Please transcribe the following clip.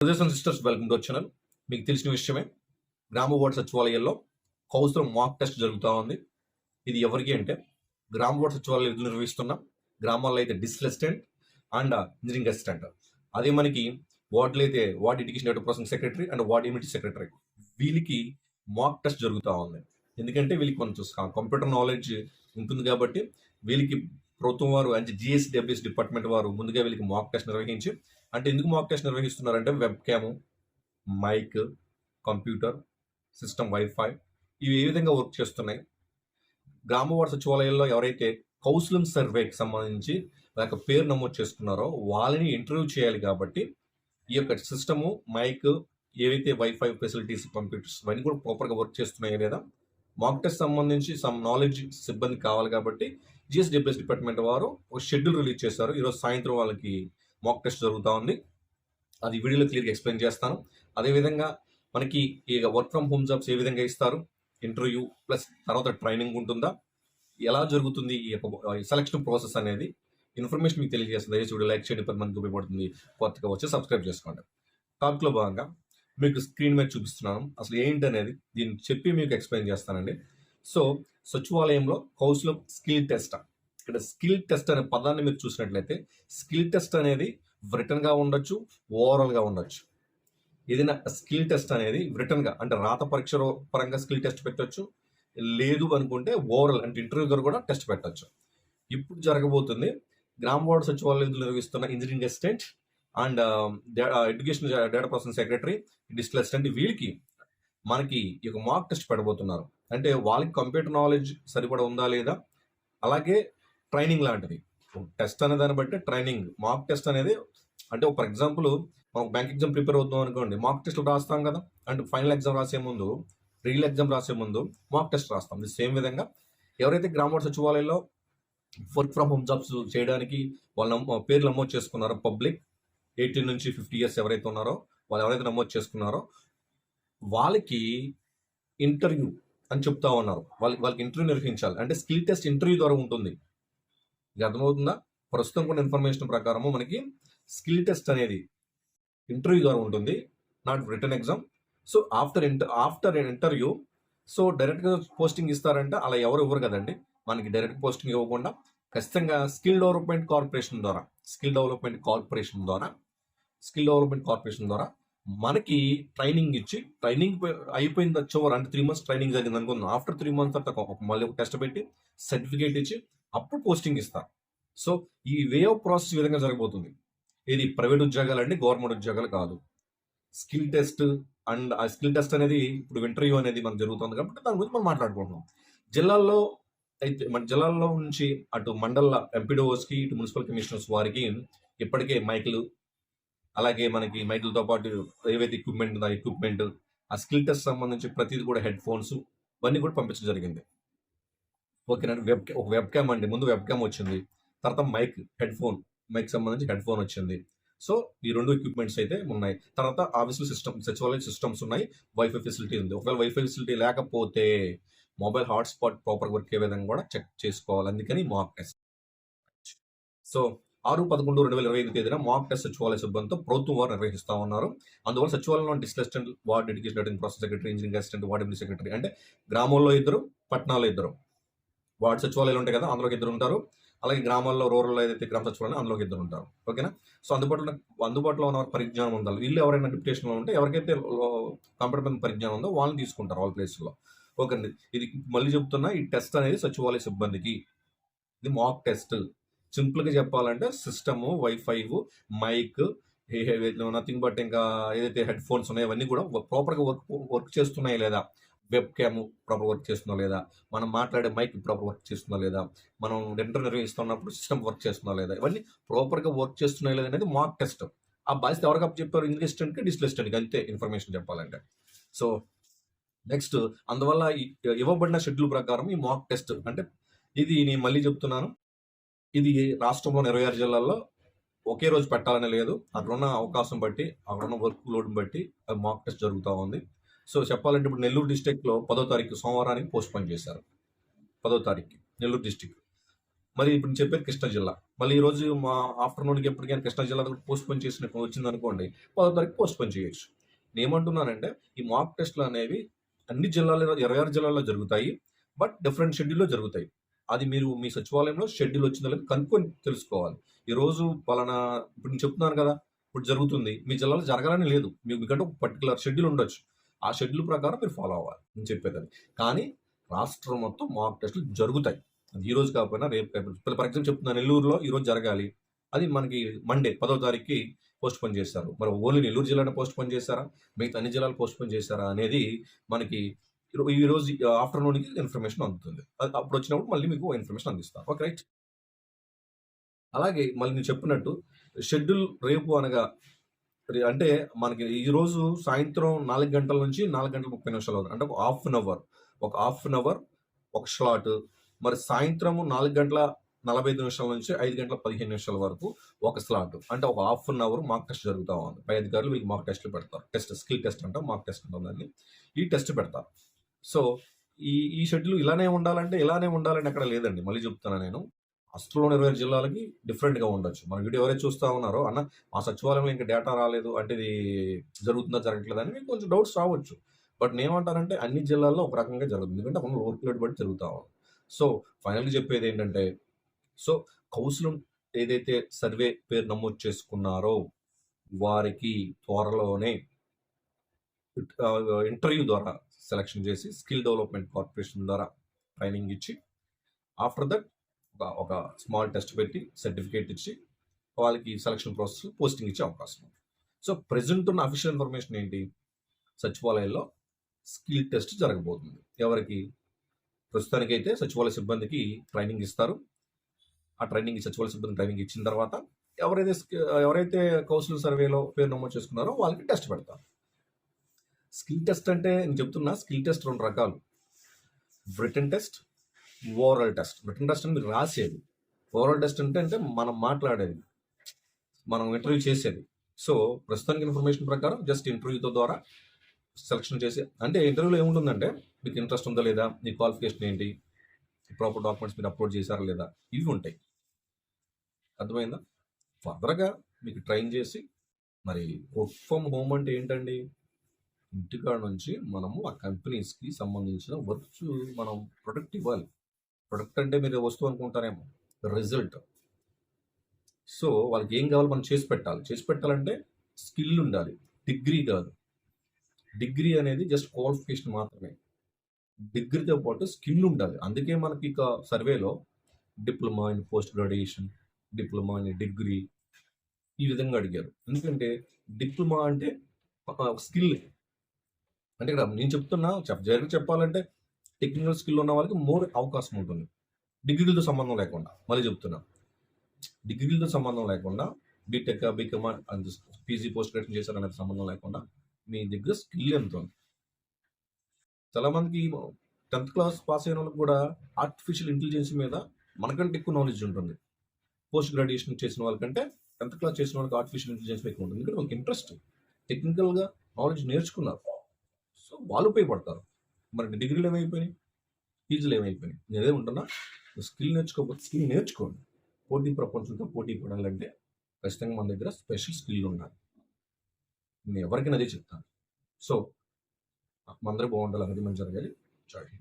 Brothers and sisters welcome to channel మీకు తెలిసిన విషయమే గ్రామ వార్డు సచివాలయాల్లో కౌన్సిలర్ మాక్ టెస్ట్ జరుగుతూ ఉంది. ఇది ఎవరికి అంటే గ్రామ వార్డు సచివాలయం విధులు నిర్వహిస్తున్న? గ్రామాల్లో అయితే digital assistant and engineering assistant. అదే మనకి వార్డులో అయితే ward education develop processing secretary and ward immunity secretary. వీళ్ళకి మాక్ టెస్ట్ జరుగుతూ ఉంది. ఎందుకంటే వీళ్ళకి కొంచెం కంప్యూటర్ నాలెడ్జ్ ఉంటుంది కాబట్టి వీళ్ళకి ప్రభుత్వం వారు అంటే జిఎస్డబ్ల్యూఎస్ డిపార్ట్మెంట్ వారు ముందుగా వీళ్ళకి మాక్ టెస్ట్ నిర్వహించి అంటే ఎందుకు mock test నిర్వహిస్తున్నారంటే webcam mic computer system wifi ఇవి ఏ విధంగా వర్క్ చేస్తున్నాయి? గ్రామ సచివాలయంలో ఎవరైతే కౌన్సిలింగ్ సర్వేకి సంబంధించి వాళ్ళ యొక్క పేరు నమోదు చేసుకున్నారో వాళ్ళని ఇంటర్వ్యూ చేయాలి కాబట్టి ఈ యొక్క సిస్టము మైక్ ఏవైతే వైఫై ఫెసిలిటీస్ కంప్యూటర్స్ ఇవన్నీ కూడా ప్రాపర్గా వర్క్ చేస్తున్నాయా లేదా? మాక్ టెస్ట్ సంబంధించి సమ్ నాలెడ్జ్ సిబ్బంది కావాలి కాబట్టి జిఎస్డబ్ల్యూఎస్ డిపార్ట్మెంట్ వారు ఒక షెడ్యూల్ రిలీజ్ చేశారు. ఈరోజు సాయంత్రం వాళ్ళకి మాక్ టెస్ట్ జరుగుతూ ఉంది. అది వీడియోలో క్లియర్గా ఎక్స్ప్లెయిన్ చేస్తాను. అదేవిధంగా మనకి ఈ వర్క్ ఫ్రమ్ హోమ్ జాబ్స్ ఏ విధంగా ఇస్తారు? ఇంటర్వ్యూ ప్లస్ తర్వాత ట్రైనింగ్ ఉంటుందా? ఎలా జరుగుతుంది ఈ యొక్క సెలక్షన్ ప్రాసెస్ అనేది? ఇన్ఫర్మేషన్ మీకు తెలియజేస్తుంది. దయచేసి వీడియో లైక్ చేయడం. పది మందికి ఉపయోగపడుతుంది. కొత్తగా వచ్చి సబ్స్క్రైబ్ చేసుకోండి. టాపిక్లో భాగంగా మీకు స్క్రీన్ మీద చూపిస్తున్నాను. అసలు ఏంటి అనేది దీన్ని చెప్పి మీకు ఎక్స్ప్లెయిన్ చేస్తానండి. సో సచివాలయంలో కౌసులం స్కిల్ టెస్ట్ ఇక్కడ స్కిల్ టెస్ట్ అనే పదాన్ని మీరు చూసినట్లయితే స్కిల్ టెస్ట్ అనేది బ్రిటన్గా ఉండొచ్చు ఓవరాల్గా ఉండొచ్చు. ఏదైనా స్కిల్ టెస్ట్ అనేది బ్రిటన్గా అంటే రాత పరీక్ష పరంగా స్కిల్ టెస్ట్ పెట్టొచ్చు లేదు అనుకుంటే ఓవరాల్ అంటే ఇంటర్వ్యూ ద్వారా కూడా టెస్ట్ పెట్టవచ్చు ఇప్పుడు జరగబోతుంది గ్రామ వార్డు సచివాలయం నిర్వహిస్తున్న engineering assistant and education data processing secretary digital assistant వీళ్ళకి మనకి ఈ యొక్క మార్క్ టెస్ట్ పెట్టబోతున్నారు. అంటే వాళ్ళకి కంప్యూటర్ నాలెడ్జ్ సరిపడా ఉందా లేదా? అలాగే ట్రైనింగ్ లాంటిది. టెస్ట్ అనే దాన్ని బట్టి ట్రైనింగ్. మాక్ టెస్ట్ అనేది అంటే ఫర్ ఎగ్జాంపుల్ మనం బ్యాంక్ ఎగ్జామ్ ప్రిపేర్ అవుతున్నాం అనుకోండి మాక్ టెస్ట్ రాస్తాం కదా. అంటే ఫైనల్ ఎగ్జామ్ రాసే ముందు రియల్ ఎగ్జామ్ రాసే ముందు మాక్ టెస్ట్ రాస్తాం. ఇది సేమ్ విధంగా ఎవరైతే గ్రామర్ సచివాలయంలో వర్క్ ఫ్రమ్ హోమ్ జాబ్స్ చేయడానికి వాళ్ళ పేర్లు నమోదు చేసుకున్నారో పబ్లిక్ ఎయిటీన్ నుంచి ఫిఫ్టీ ఇయర్స్ ఎవరైతే ఉన్నారో వాళ్ళు ఎవరైతే నమోదు చేసుకున్నారో వాళ్ళకి ఇంటర్వ్యూ అని చెప్తా ఉన్నారు. వాళ్ళకి వాళ్ళకి ఇంటర్వ్యూ నిర్వహించాలి. అంటే స్కిల్ టెస్ట్ ఇంటర్వ్యూ ద్వారా ఉంటుంది. ఇది అర్థమవుతుందా? ప్రస్తుతం కొన్ని ఇన్ఫర్మేషన్ ప్రకారము మనకి స్కిల్ టెస్ట్ అనేది ఇంటర్వ్యూ ద్వారా ఉంటుంది not written exam so after inter after interview so డైరెక్ట్గా పోస్టింగ్ ఇస్తారంటే అలా ఎవరు ఇవ్వరు కదండి. మనకి డైరెక్ట్ పోస్టింగ్ ఇవ్వకుండా ఖచ్చితంగా స్కిల్ డెవలప్మెంట్ కార్పొరేషన్ ద్వారా స్కిల్ డెవలప్మెంట్ కార్పొరేషన్ ద్వారా స్కిల్ డెవలప్మెంట్ కార్పొరేషన్ ద్వారా మనకి ట్రైనింగ్ ఇచ్చి ట్రైనింగ్ అయిపోయిన చివరి అంటే త్రీ మంత్స్ ట్రైనింగ్ జరిగింది అనుకుందాం ఆఫ్టర్ త్రీ మంత్స్ తర్వాత ఒక- మళ్ళీ ఒక టెస్ట్ పెట్టి సర్టిఫికేట్ ఇచ్చి అప్పుడు పోస్టింగ్ ఇస్తారు సో ఈ వే ఆఫ్ ప్రాసెస్ విధంగా జరగబోతుంది ఇది ప్రైవేట్ ఉద్యోగాలు అండి గవర్నమెంట్ ఉద్యోగాలు కాదు. స్కిల్ టెస్ట్ అండ్ ఆ స్కిల్ టెస్ట్ అనేది ఇప్పుడు ఇంటర్వ్యూ అనేది మనకు జరుగుతుంది కాబట్టి దాని గురించి మనం మాట్లాడుకుంటున్నాం. జిల్లాల్లో అయితే మన జిల్లాల్లో నుంచి అటు మండల ఎంపీడోస్కి ఇటు మున్సిపల్ కమిషనర్స్ వారికి ఇప్పటికే మైకులు అలాగే మనకి మైకులతో పాటు ఏవైతే ఎక్విప్మెంట్ ఉందో ఎక్విప్మెంట్ ఆ స్కిల్ టెస్ట్ సంబంధించి ప్రతిదీ కూడా హెడ్ ఫోన్స్ ఇవన్నీ కూడా పంపించడం జరిగింది. ఓకేనా వెబ్ ఒక వెబ్ క్యామ్ అండి. ముందు వెబ్ క్యామ్ వచ్చింది. తర్వాత మైక్ హెడ్ ఫోన్ మైక్ సంబంధించి హెడ్ ఫోన్ వచ్చింది. సో ఈ రెండు ఎక్విప్మెంట్స్ అయితే ఉన్నాయి. తర్వాత ఆఫీసులు సిస్టమ్ సచివాలయం సిస్టమ్స్ ఉన్నాయి. వైఫై ఫెసిలిటీ ఉంది. ఒకవేళ వైఫై ఫెసిలిటీ లేకపోతే మొబైల్ హాట్స్పాట్ ప్రాపర్ వర్క్ అయ్యే విధంగా కూడా చెక్ చేసుకోవాలి. అందుకని మాక్ టెస్ట్ సో ఆరు పదకొండు రెండు వేల ఇరవై ఐదు తేదీన మాక్ టెస్ట్ సచివాలయ సిబ్బందితో ప్రభుత్వం వారు నిర్వహిస్తా ఉన్నారు. అందువల్ల సచివాలయంలో district ward education process secretary engineering assistant ward secretary అంటే గ్రామంలో ఇద్దరు పట్టణాల్లో ఇద్దరు. వార్డ్ సచివాలయాలు ఉంటాయి కదా అందులోకి ఇద్దరు ఉంటారు. అలాగే గ్రామాల్లో రూరల్లో ఏదైతే గ్రామ సచివాలయం అందులోకి ఇద్దరు ఉంటారు. ఓకేనా? సో అందుబాటులో అందుబాటులో ఉన్న పరిజ్ఞానం ఉండాలి. వీళ్ళు ఎవరైనా డిప్యుటేషన్లో ఉంటే ఎవరికైతే కంప్యూటర్ పరిజ్ఞానం ఉందో వాళ్ళని తీసుకుంటారు వాళ్ళ ప్లేస్లో. ఓకే అండి ఇది మళ్ళీ చెప్తున్నా ఈ టెస్ట్ అనేది సచివాలయ సిబ్బందికి. ఇది మాక్ టెస్ట్. సింపుల్గా చెప్పాలంటే system wifi mic nothing but ఇంకా ఏదైతే హెడ్ ఫోన్స్ ఉన్నాయో అవన్నీ కూడా ప్రాపర్గా వర్క్ వర్క్ చేస్తున్నాయి లేదా? వెబ్ క్యామ్ ప్రాపర్ వర్క్ చేస్తుందో లేదా? మనం మాట్లాడే మైక్ ప్రాపర్ వర్క్ చేస్తుందో లేదా? మనం డెంటర్ నిర్వహిస్తున్నప్పుడు సిస్టమ్ వర్క్ చేస్తుందో లేదా? ఇవన్నీ ప్రాపర్గా వర్క్ చేస్తున్నాయి లేదా అనేది మాక్ టెస్ట్ ఆ బాధ్యత ఎవరికి అప్ చెప్పారు ఇంగ్లీష్ డిస్లిస్టెంట్కి అంతే ఇన్ఫర్మేషన్ చెప్పాలంటే. సో నెక్స్ట్ అందువల్ల ఈ- ఇవ్వబడిన షెడ్యూల్ ప్రకారం ఈ మాక్ టెస్ట్ అంటే ఇది నేను మళ్ళీ చెప్తున్నాను. ఇది రాష్ట్రంలోని ఇరవై ఆరు జిల్లాల్లో ఒకే రోజు పెట్టాలని లేదు. అక్కడ ఉన్న అవకాశం బట్టి అక్కడ ఉన్న వర్క్ లోడ్ బట్టి మాక్ టెస్ట్ జరుగుతూ ఉంది. సో చెప్పాలంటే ఇప్పుడు నెల్లూరు డిస్టిక్లో పదో తారీఖు సోమవారానికి పోస్ట్ పోన్ చేశారు. పదో తారీఖు నెల్లూరు డిస్టిక్ మరి ఇప్పుడు చెప్పేది కృష్ణా జిల్లా. మళ్ళీ ఈరోజు మా ఆఫ్టర్నూన్కి ఎప్పటికైనా కృష్ణా జిల్లా పోస్ట్ పోన్ చేసిన వచ్చింది అనుకోండి పదో తారీఖు పోస్ట్ పోన్ చేయొచ్చు. నేను ఏమంటున్నానంటే ఈ మాక్ టెస్ట్లు అనేవి అన్ని జిల్లాల్లో ఇరవై ఆరు జిల్లాల్లో జరుగుతాయి బట్ డిఫరెంట్ షెడ్యూల్లో జరుగుతాయి. అది మీరు మీ సచివాలయంలో షెడ్యూల్ వచ్చిందో లేదో కనుక్కొని తెలుసుకోవాలి. ఈరోజు పలానా ఇప్పుడు నేను చెప్తున్నాను కదా ఇప్పుడు జరుగుతుంది. మీ జిల్లాలో జరగాలని లేదు. మీకు మీకంటే ఒక పర్టికులర్ షెడ్యూల్ ఉండొచ్చు. ఆ షెడ్యూల్ ప్రకారం మీరు ఫాలో అవ్వాలి. నేను చెప్పేది కానీ రాష్ట్రం మొత్తం మాక్ టెస్టులు జరుగుతాయి. అది ఈ రోజు కాకపోయినా రేపు కాకపోయినా. ఫర్ ఎగ్జాంపుల్ చెప్తున్నాను నెల్లూరులో ఈ రోజు జరగాలి. అది మనకి మండే పదో తారీఖుకి పోస్ట్ పోన్ చేస్తారు. మరి ఓన్లీ నెల్లూరు జిల్లానే పోస్ట్ పోన్ చేస్తారా? మిగతా అన్ని జిల్లాలు పోస్ట్ పోన్ చేస్తారా అనేది మనకి ఈ ఈ రోజు ఆఫ్టర్నూన్కి ఇన్ఫర్మేషన్ అందుతుంది. అది అప్పుడు వచ్చినప్పుడు మళ్ళీ మీకు ఇన్ఫర్మేషన్ అందిస్తాను ఓకే రైట్? అలాగే మళ్ళీ నేను చెప్పినట్టు షెడ్యూల్ రేపు అనగా అంటే మనకి ఈ రోజు సాయంత్రం నాలుగు గంటల నుంచి నాలుగు గంటల ముప్పై నిమిషాల వరకు అంటే ఒక హాఫ్ అన్ అవర్. ఒక హాఫ్ అన్ అవర్ ఒక స్లాట్. మరి సాయంత్రం నాలుగు గంటల నలభై ఐదు నిమిషాల నుంచి ఐదు గంటల పదిహేను నిమిషాల వరకు ఒక స్లాట్. అంటే ఒక half an hour mock test జరుగుతూ ఉంది. పై అధికారులు వీళ్ళకి మాక్ టెస్ట్లు పెడతారు. టెస్ట్ స్కిల్ టెస్ట్ అంటే మాక్ టెస్ట్ ఉంటుంది దాన్ని. ఈ టెస్ట్ పెడతారు సో ఈ ఈ షెడ్యూల్ ఇలానే ఉండాలంటే ఇలానే ఉండాలని అక్కడ లేదండి. మళ్ళీ చెప్తాను నేను. రాష్ట్రంలోని ఇరవై జిల్లాలకి డిఫరెంట్గా ఉండొచ్చు. మన వీడియో ఎవరైతే చూస్తూ ఉన్నారో అన్న మా సచివాలయంలో ఇంకా డేటా రాలేదు అంటే ఇది జరుగుతుందా జరగట్లేదా అని మీకు కొంచెం డౌట్స్ రావచ్చు. బట్ నేనేమంటానంటే అన్ని జిల్లాల్లో ఒక రకంగా జరుగుతుంది. ఎందుకంటే ఉన్న వర్క్ లోడ్ బట్టి జరుగుతా ఉంది. సో ఫైనల్గా చెప్పేది ఏంటంటే సో కౌన్సిల్ ఏదైతే సర్వే పేరు నమోదు చేసుకున్నారో వారికి త్వరలోనే ఇంటర్వ్యూ ద్వారా సెలక్షన్ చేసి స్కిల్ డెవలప్మెంట్ కార్పొరేషన్ ద్వారా ట్రైనింగ్ ఇచ్చి ఆఫ్టర్ దట్ ఒక స్మాల్ టెస్ట్ పెట్టి సర్టిఫికేట్ ఇచ్చి వాళ్ళకి సెలక్షన్ ప్రాసెస్ పోస్టింగ్ ఇచ్చే అవకాశం ఉంది. సో ప్రెసెంట్ ఉన్న అఫీషియల్ ఇన్ఫర్మేషన్ ఏంటి? సచివాలయంలో స్కిల్ టెస్ట్ జరగబోతుంది. ఎవరికి? ప్రస్తుతానికైతే సచివాలయ సిబ్బందికి ట్రైనింగ్ ఇస్తారు. ఆ ట్రైనింగ్ సచివాలయ సిబ్బంది ట్రైనింగ్ ఇచ్చిన తర్వాత ఎవరైతే స్కి- ఎవరైతే కౌన్సిల్ సర్వేలో పేరు నమోదు చేసుకున్నారో వాళ్ళకి టెస్ట్ పెడతారు. స్కిల్ టెస్ట్ అంటే నేను చెప్తున్నా స్కిల్ టెస్ట్ రెండు రకాలు. Written test overall test. Written test అంటే మీరు రాసేది. ఓవరాల్ టెస్ట్ అంటే అంటే మనం మాట్లాడేది. మనం ఇంటర్వ్యూ చేసేది. సో ప్రస్తుతానికి ఇన్ఫర్మేషన్ ప్రకారం జస్ట్ ఇంటర్వ్యూతో ద్వారా సెలక్షన్ చేసి అంటే ఇంటర్వ్యూలో ఏముంటుందంటే మీకు ఇంట్రెస్ట్ ఉందా లేదా? మీ క్వాలిఫికేషన్ ఏంటి? ప్రాపర్ డాక్యుమెంట్స్ మీరు అప్లోడ్ చేశారా లేదా? ఇవి ఉంటాయి. అర్థమైందా? ఫర్దర్గా మీకు ట్రైన్ చేసి మరి వర్క్ ఫ్రమ్ హోమ్ అంటే ఏంటండి? ఇంటికాడ నుంచి మనము ఆ కంపెనీస్కి సంబంధించిన వర్క్స్ మనం ప్రొడక్ట్ ఇవ్వాలి. ప్రొడక్ట్ అంటే మీరు వస్తువు అనుకుంటారేమో రిజల్ట్ సో వాళ్ళకి ఏం కావాలో మనం చేసి పెట్టాలి. చేసి పెట్టాలంటే స్కిల్ ఉండాలి. డిగ్రీ కాదు. డిగ్రీ అనేది జస్ట్ క్వాలిఫికేషన్ మాత్రమే. డిగ్రీతో పాటు స్కిల్ ఉండాలి. అందుకే మనకి ఇక సర్వేలో diploma in post graduation diploma in degree ఈ విధంగా అడిగారు. ఎందుకంటే డిప్లొమా అంటే స్కిల్ అంటే ఇక్కడ నేను చెప్తున్నా చెప్ జరిగి చెప్పాలంటే టెక్నికల్ స్కిల్ ఉన్న వాళ్ళకి మోర్ అవకాశం ఉంటుంది. డిగ్రీలతో సంబంధం లేకుండా మళ్ళీ చెప్తున్నా. డిగ్రీలతో సంబంధం లేకుండా BTech BCom PG post graduation చేశారనేది సంబంధం లేకుండా మీ దగ్గర స్కిల్ ఎంత ఉంది? చాలా మందికి టెన్త్ క్లాస్ పాస్ అయిన వాళ్ళకి కూడా ఆర్టిఫిషియల్ ఇంటెలిజెన్స్ మీద మనకంటే ఎక్కువ నాలెడ్జ్ ఉంటుంది. పోస్ట్ గ్రాడ్యుయేషన్ చేసిన వాళ్ళకంటే టెన్త్ క్లాస్ చేసిన వాళ్ళకి ఆర్టిఫిషియల్ ఇంటెలిజెన్స్ ఎక్కువ ఉంటుంది. ఎందుకంటే ఒక ఇంట్రెస్ట్ టెక్నికల్గా నాలెడ్జ్ నేర్చుకున్నారు. సో వాళ్ళు ఉపయోగపడతారు. మరి డిగ్రీలు ఏమైపోయినాయి? ఫీజులు ఏమైపోయినాయి? నేను అదే ఉంటున్నా? స్కిల్ నేర్చుకోకపోతే స్కిల్ నేర్చుకోండి. పోటీ ప్రపంచంతో పోటీ పడాలంటే ఖచ్చితంగా మన దగ్గర స్పెషల్ స్కిల్ ఉండాలి. నేను ఎవరికైనా అదే చెప్తాను. సో మనందరూ బాగుండాలి. అనేది మంచి జరగాలి. జై